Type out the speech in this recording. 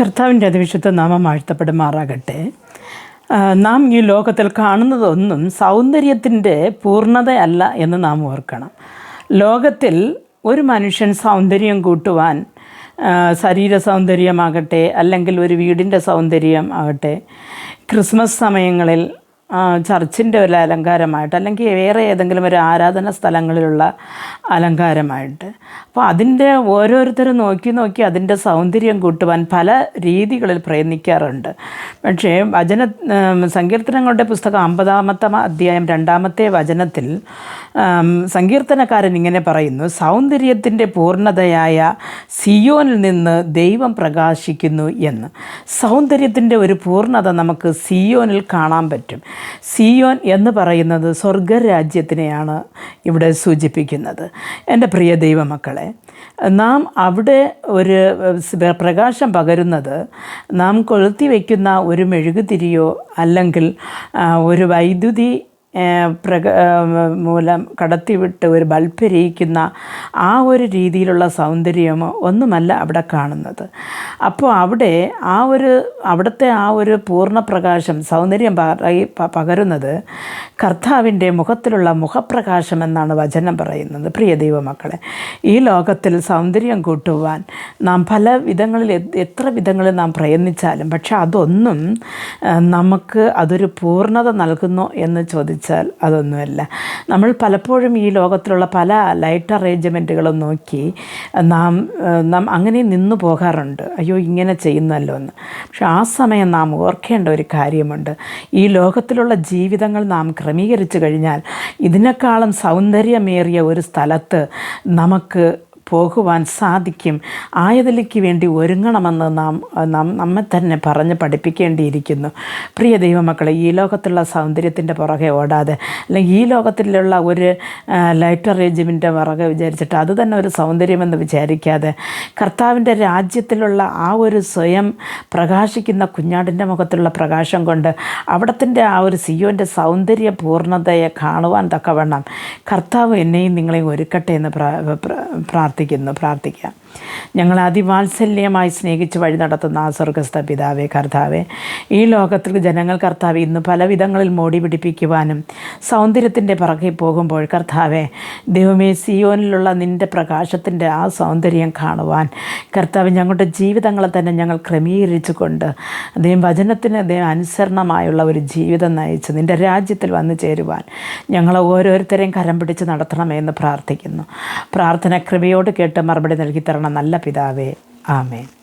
കർത്താവിന്റെ അതിവിശുദ്ധ നാമം വാഴ്ത്തപ്പെടുമാറാകട്ടെ നാം ഈ ലോകത്തിൽ കാണുന്നതൊന്നും സൗന്ദര്യത്തിന്റെ പൂർണതയല്ല എന്ന് നാം ഓർക്കണം. ലോകത്തിൽ ഒരു മനുഷ്യൻ സൗന്ദര്യം കൂട്ടുവാൻ ശരീര സൗന്ദര്യമാകട്ടെ അല്ലെങ്കിൽ ഒരു വീടിന്റെ സൗന്ദര്യം ആകട്ടെ ക്രിസ്മസ് സമയങ്ങളിൽ ചർച്ചിന്റെ ഒരു അലങ്കാരമായിട്ട് അല്ലെങ്കിൽ വേറെ ഏതെങ്കിലും ഒരു ആരാധന സ്ഥലങ്ങളിലുള്ള അലങ്കാരമായിട്ട്. അപ്പോൾ അതിന്റെ ഓരോരുത്തരും നോക്കി നോക്കി അതിന്റെ സൗന്ദര്യം കൂട്ടുവാൻ പല രീതികളിൽ പ്രയത്നിക്കാറുണ്ട്. പക്ഷേ വചന സങ്കീർത്തനങ്ങളുടെ പുസ്തകം അമ്പതാമത്തെ അധ്യായം രണ്ടാമത്തെ വചനത്തിൽ സങ്കീർത്തനക്കാരൻ ഇങ്ങനെ പറയുന്നു സൗന്ദര്യത്തിന്റെ പൂർണതയായ സിയോനിൽ നിന്ന് ദൈവം പ്രകാശിക്കുന്നു എന്ന്. സൗന്ദര്യത്തിന്റെ ഒരു പൂർണത നമുക്ക് സിയോനിൽ കാണാൻ പറ്റും. സിയോൻ എന്ന് പറയുന്നത് സ്വർഗരാജ്യത്തിനെയാണ് ഇവിടെ സൂചിപ്പിക്കുന്നത്. എന്റെ പ്രിയ ദൈവമക്കളെ നാം അവിടെ ഒരു പ്രകാശം പകരുന്നത് നാം കൊളുത്തി വയ്ക്കുന്ന ഒരു മെഴുകുതിരിയോ അല്ലെങ്കിൽ ഒരു വൈദ്യുതി പ്രക മൂലം കടത്തിവിട്ട് ഒരു ബൾബ് എരിയിക്കുന്ന ആ ഒരു രീതിയിലുള്ള സൗന്ദര്യമോ ഒന്നുമല്ല അവിടെ കാണുന്നത്. അപ്പോൾ അവിടെ ആ ഒരു അവിടുത്തെ ആ ഒരു പൂർണ പ്രകാശം സൗന്ദര്യം പകരുന്നത് കർത്താവിന്റെ മുഖത്തിലുള്ള മുഖപ്രകാശം എന്നാണ് വചനം പറയുന്നത്. പ്രിയ ദൈവമക്കളെ ഈ ലോകത്തിൽ സൗന്ദര്യം കൂട്ടുവാൻ നാം പല വിധങ്ങളിൽ എത്ര വിധങ്ങളിൽ നാം പ്രയത്നിച്ചാലും പക്ഷെ അതൊന്നും നമുക്ക് അതൊരു പൂർണത നൽകുന്നു എന്ന് ചോദിച്ചാൽ അതൊന്നുമല്ല. നമ്മൾ പലപ്പോഴും ഈ ലോകത്തിലുള്ള പല ലൈറ്റ് അറേഞ്ച്മെന്റുകളും നോക്കി നാം നാം അങ്ങനെ നിന്നു പോകാറുണ്ട്. അയ്യോ ഇങ്ങനെ ചെയ്യുന്നല്ലോ എന്ന്. പക്ഷെ ആ സമയം നാം ഓർക്കേണ്ട ഒരു കാര്യമുണ്ട്. ഈ ലോകത്തിലുള്ള ജീവിതങ്ങൾ നാം ക്രമീകരിച്ചു കഴിഞ്ഞാൽ ഇതിനേക്കാളും സൗന്ദര്യമേറിയ ഒരു സ്ഥലത്ത് നമുക്ക് പോകുവാൻ സാധിക്കും. ആയതിലേക്ക് വേണ്ടി ഒരുങ്ങണമെന്ന് നാം നാം നമ്മെ തന്നെ പറഞ്ഞ് പഠിപ്പിക്കേണ്ടിയിരിക്കുന്നു. പ്രിയ ദൈവമക്കളെ ഈ ലോകത്തുള്ള സൗന്ദര്യത്തിന്റെ പുറകെ ഓടാതെ അല്ലെങ്കിൽ ഈ ലോകത്തിലുള്ള ഒരു ലൈറ്റ് അറേഞ്ച്മെന്റ് പുറകെ വിചാരിച്ചിട്ട് അത് തന്നെ ഒരു സൗന്ദര്യമെന്ന് വിചാരിക്കാതെ കർത്താവിന്റെ രാജ്യത്തിലുള്ള ആ ഒരു സ്വയം പ്രകാശിക്കുന്ന കുഞ്ഞാടിന്റെ മുഖത്തുള്ള പ്രകാശം കൊണ്ട് അവിടത്തിന്റെ ആ ഒരു സിയോന്റെ സൗന്ദര്യ പൂർണതയെ കാണുവാൻ തക്കവണ്ണം കർത്താവ് എന്നെയും നിങ്ങളെയും ഒരുക്കട്ടെ എന്ന് പ്രാ- പ്ര- പ്രാർത്ഥിക്കുന്നു പ്രാർത്ഥിക്കാം ഞങ്ങൾ അതിവാത്സല്യമായി സ്നേഹിച്ച് വഴി നടത്തുന്ന ആ സ്വർഗസ്ഥ പിതാവേ കർത്താവെ ഈ ലോകത്തിൽ ജനങ്ങൾ കർത്താവ് ഇന്ന് പല വിധങ്ങളിൽ മോടി പിടിപ്പിക്കുവാനും സൗന്ദര്യത്തിന്റെ പിറകെ പോകുമ്പോൾ കർത്താവെ ദൈവമേ സിയോനിലുള്ള നിന്റെ പ്രകാശത്തിന്റെ ആ സൗന്ദര്യം കാണുവാൻ കർത്താവ് ഞങ്ങളുടെ ജീവിതങ്ങളെ തന്നെ ഞങ്ങൾ ക്രമീകരിച്ചു കൊണ്ട് അദ്ദേഹം വചനത്തിന് അദ്ദേഹം അനുസരണമായുള്ള ഒരു ജീവിതം നയിച്ച് നിന്റെ രാജ്യത്തിൽ വന്നു ചേരുവാൻ ഞങ്ങളെ ഓരോരുത്തരെയും കരം പിടിച്ച് നടത്തണമെന്ന് പ്രാർത്ഥിക്കുന്നു. പ്രാർത്ഥന കൃപയോട് കേട്ട് മറുപടി നൽകി തരണം നല്ല പിതാവേ. ആമേൻ.